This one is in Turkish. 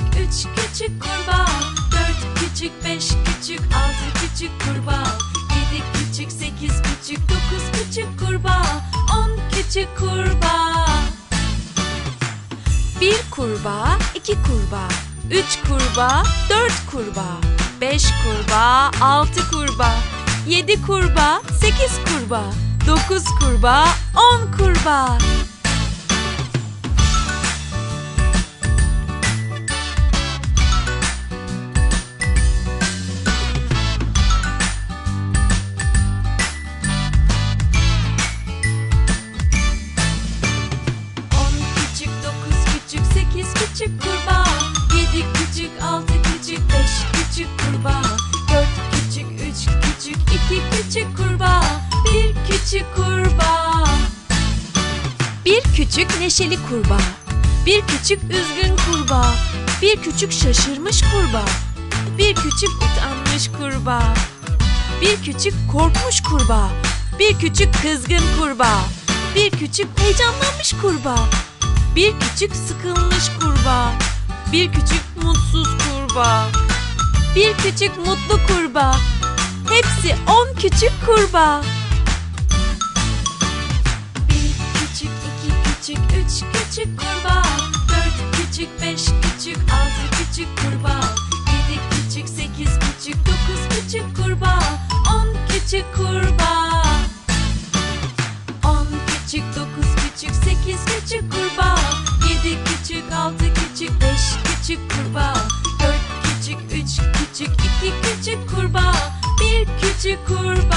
üç küçük kurbağa. Dört küçük, beş küçük, altı küçük kurbağa. Yedi küçük, sekiz küçük, dokuz küçük kurbağa. On küçük kurbağa. Bir kurbağa, iki kurbağa. Üç kurbağa, dört kurbağa. Beş kurbağa, altı kurbağa. Yedi kurbağa, sekiz kurbağa. Dokuz kurbağa, on kurbağa küçük kurbağa Yedi küçük, altı küçük, beş küçük kurbağa Dört küçük, üç küçük, iki küçük kurbağa Bir küçük kurbağa. Bir küçük neşeli kurbağa Bir küçük üzgün kurbağa Bir küçük şaşırmış kurbağa Bir küçük utanmış kurbağa Bir küçük korkmuş kurbağa Bir küçük kızgın kurbağa Bir küçük heyecanlanmış kurbağa Bir küçük sıkılmış kurbağa Bir küçük mutsuz kurbağa Bir küçük mutlu kurbağa Hepsi on küçük kurbağa. Bir küçük, iki küçük, üç küçük kurbağa Dört küçük, beş küçük, altı küçük kurbağa Yedi küçük, sekiz küçük, dokuz küçük kurbağa On küçük kurbağa küçük kurbağa. Dört küçük, üç küçük, iki küçük kurbağa. Bir küçük kurbağa